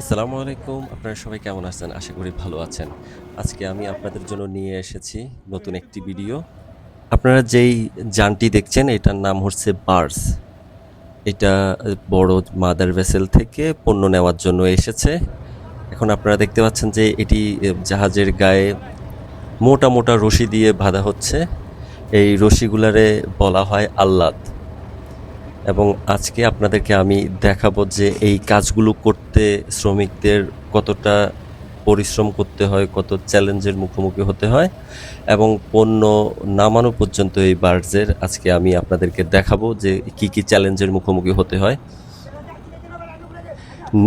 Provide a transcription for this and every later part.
আসসালামু আলাইকুম। আপনারা সবাই কেমন আছেন? আশা করি ভালো আছেন। আজকে আমি আপনাদের জন্য নিয়ে এসেছি নতুন একটি ভিডিও। আপনারা যেই যানটি দেখছেন, এটার নাম হচ্ছে বার্স। এটা বড় মাদার ভেসেল থেকে পণ্য নেওয়ার জন্য এসেছে। এখন আপনারা দেখতে পাচ্ছেন যে এটি জাহাজের গায়ে মোটা মোটা রশি দিয়ে বাঁধা হচ্ছে। এই রশিগুলারে বলা হয় আল্লাদ। এবং আজকে আপনাদেরকে আমি দেখাবো যে এই কাজগুলো করতে শ্রমিকদের কতটা পরিশ্রম করতে হয়, কত চ্যালেঞ্জের মুখোমুখি হতে হয় এবং পণ্য নামানো পর্যন্ত এই বার্জের আজকে আমি আপনাদেরকে দেখাবো যে কি কি চ্যালেঞ্জের মুখোমুখি হতে হয়।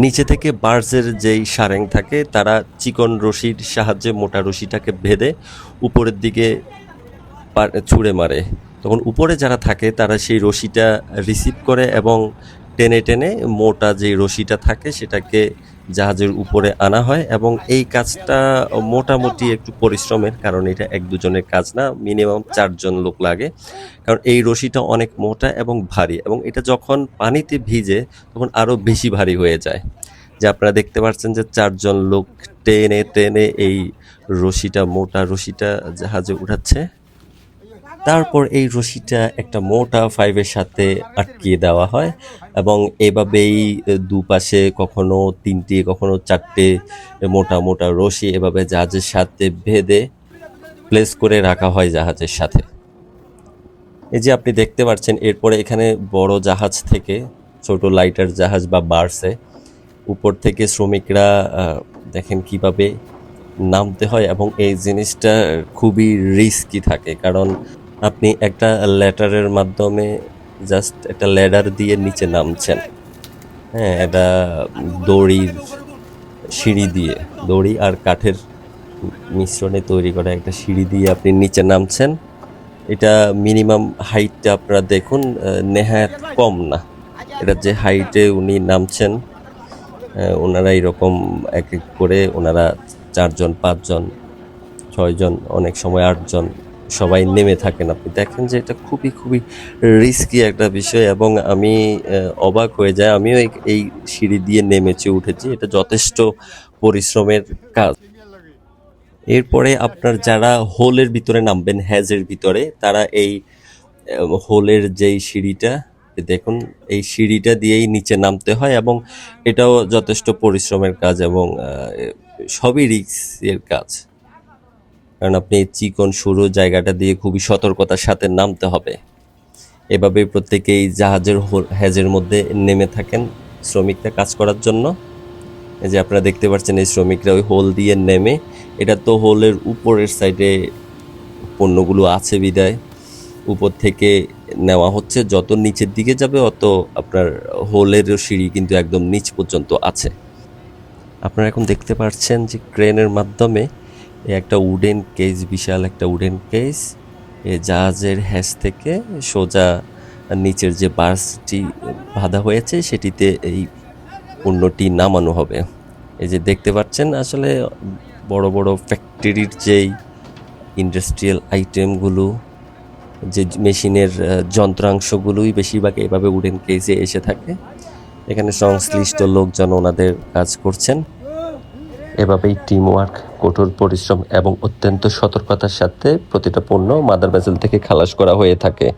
নিচে থেকে বার্জের যেই সারেং থাকে, তারা চিকন রশির সাহায্যে মোটা রশিটাকে ভেদে উপরের দিকে ছুঁড়ে মারে। তখন উপরে যারা থাকে, তারা সেই রশিটা রিসিভ করে এবং টেনে টেনে মোটা যে রশিটা থাকে, সেটাকে জাহাজের উপরে আনা হয় এবং এই কাজটা মোটামুটি একটু পরিশ্রমের কারণ এটা এক দুজনের কাজ না মিনিমাম চারজন লোক লাগে। কারণ এই রশিটা অনেক মোটা এবং ভারী এবং এটা যখন পানিতে ভিজে তখন আরও বেশি ভারী হয়ে যায়। যে আপনারা দেখতে পাচ্ছেন যে চারজন লোক টেনে টেনে এই রশিটা, মোটা রশিটা জাহাজে উঠাচ্ছে। তারপর এই রশিটা একটা মোটা ফাইভের সাথে আটকিয়ে দেওয়া হয় এবং এভাবেই দুপাশে কখনো তিনটি, কখনো চারটে মোটা মোটা রশি এভাবে জাহাজের সাথে ভেদে প্লেস করে রাখা হয় জাহাজের সাথে। এই যে আপনি দেখতে পাচ্ছেন, এরপরে এখানে বড় জাহাজ থেকে, ছোট লাইটার জাহাজ বা বার্সে, উপর থেকে শ্রমিকরা দেখেন কীভাবে নামতে হয় এবং এই জিনিসটা খুবই রিস্কি থাকে কারণ আপনি একটা ল্যাটারের মাধ্যমে জাস্ট একটা ল্যাডার দিয়ে নিচে নামছেন। হ্যাঁ এটা দড়ির সিঁড়ি দিয়ে, দড়ি আর কাঠের মিশ্রণে তৈরি করা একটা সিঁড়ি দিয়ে আপনি নিচে নামছেন। এটা মিনিমাম হাইটটা আপনারা দেখুন নেহাত কম না। এটা যে হাইটে উনি নামছেন ওনারা এরকম এক এক করে ওনারা চারজন, পাঁচজন, ছয়জন, অনেক সময় আটজন সবাই নেমে থাকেন। আপনি দেখেন যে এটা খুবই খুবই রিস্কি একটা বিষয় এবং আমি অবাক হয়ে যায় আমিও এই- সিঁড়ি দিয়ে নেমেছি উঠেছি। এটা যথেষ্ট পরিশ্রমের কাজ। এরপরে আপনার যারা হোলের ভিতরে নামবেন, হ্যাজের ভিতরে, তারা এই হোলের যেই সিঁড়িটা দেখুন, এই সিঁড়িটা দিয়েই নিচে নামতে হয় এবং এটাও যথেষ্ট পরিশ্রমের কাজ এবং সবই রিস্কের কাজ। কারণ আপনি এই চিকন সরু জায়গাটা দিয়ে খুবই সতর্কতার সাথে নামতে হবে। এভাবে প্রত্যেকেই জাহাজের হ্যাজের মধ্যে নেমে থাকেন শ্রমিকরা কাজ করার জন্য। এই যে আপনারা দেখতে পাচ্ছেন এই শ্রমিকরা ওই হোল দিয়ে নেমে। এটা তো হোলের উপরের সাইডে পণ্যগুলো আছে বিদায়। উপর থেকে নেওয়া হচ্ছে, যত নিচের দিকে যাবে অত আপনার হোলের সিঁড়ি কিন্তু একদম নিচ পর্যন্ত আছে। আপনারা এখন দেখতে পাচ্ছেন যে ক্রেনের মাধ্যমে একটা উডেন কেস বিশাল একটা উডেন কেস এ জাহাজের হ্যাস থেকে সোজা নিচের যে বাসটি বাঁধা হয়েছে, সেটিতে এই পণ্যটি নামানো হবে। এই যে দেখতে পাচ্ছেন, আসলে বড় বড় ফ্যাক্টরির যেই ইন্ডাস্ট্রিয়াল আইটেমগুলো যে মেশিনের যন্ত্রাংশগুলোই বেশিরভাগ এভাবে উডেন কেসে এসে থাকে। এখানে সংশ্লিষ্ট লোকজন ওনাদের কাজ করছেন। এভাবেই টিম ওয়ার্ক কঠোর পরিশ্রম এবং অত্যন্ত সতর্কতার সাথে প্রতিটা পণ্য মাদার ভেসেল থেকে খালাস করা হয়ে থাকে।